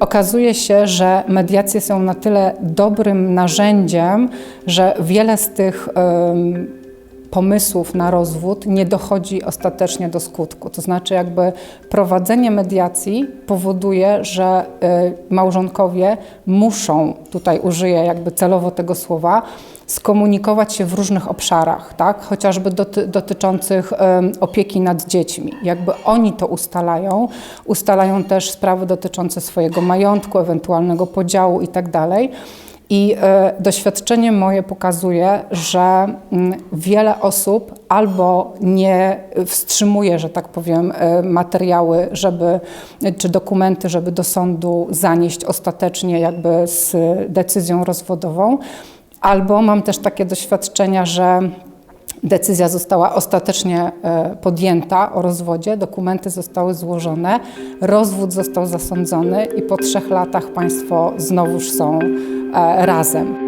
Okazuje się, że mediacje są na tyle dobrym narzędziem, że wiele z tych pomysłów na rozwód nie dochodzi ostatecznie do skutku. To znaczy, jakby prowadzenie mediacji powoduje, że y, małżonkowie muszą, tutaj użyję jakby celowo tego słowa, skomunikować się w różnych obszarach, tak? chociażby doty, dotyczących em, opieki nad dziećmi. Jakby oni to ustalają, ustalają też sprawy dotyczące swojego majątku, ewentualnego podziału itd. I e, doświadczenie moje pokazuje, że mm, wiele osób albo nie wstrzymuje, że tak powiem, e, materiały, żeby, czy dokumenty, żeby do sądu zanieść ostatecznie jakby z decyzją rozwodową, albo mam też takie doświadczenia, że Decyzja została ostatecznie e, podjęta o rozwodzie, dokumenty zostały złożone, rozwód został zasądzony i po trzech latach państwo znowuż są razem.